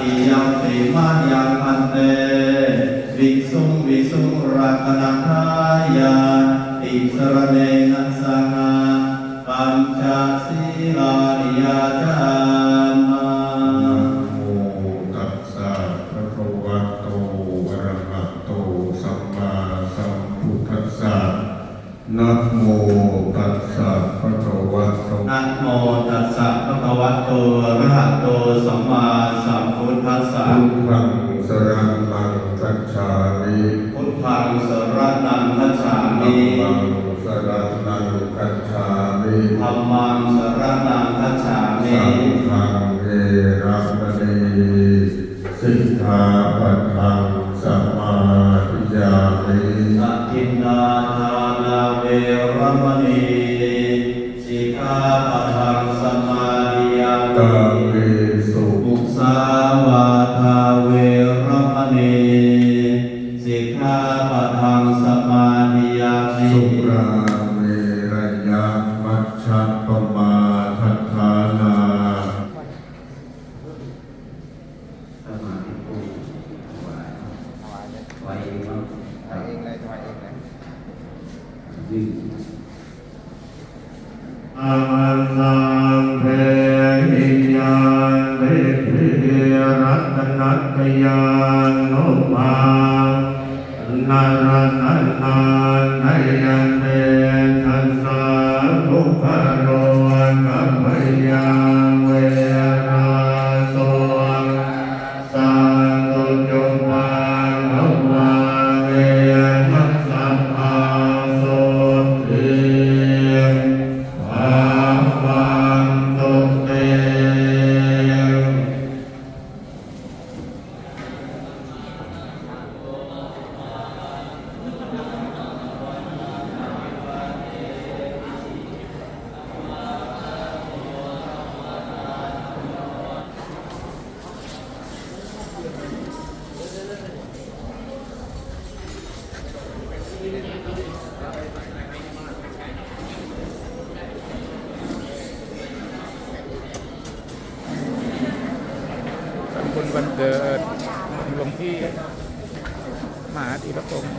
ติยัมติมายังพันเตวิสุงวิสุงรัตนทายาติสรเนนะ นะโมตัสสะภะคะวะโตนะโมตัสสะภะคะวะโตอะระหะโตสัมมาสัมพุทธัสสะพุทธังสรณังคัจฉามิพุทธังสรณังคัจฉาธัมิมมังสรณังคัจฉามิธัมมังสรณังคัจฉามิสังฆังเอระมณีสิกขาปัทังสมาธิยามิสัทธินาทานาเว รมณีสิกขาปะทังสมาธิยากามิเมสุมุสาวาทาเวรมณีสิกขาปะทังสมาธิยามิสุรา ยืดอาสังเพหิยังเวทิรัตนัตยานโนมานารัตนานยันเตทัสสะภุคโรกั วันเกิดหลวงพี่มหาธีรพงศ์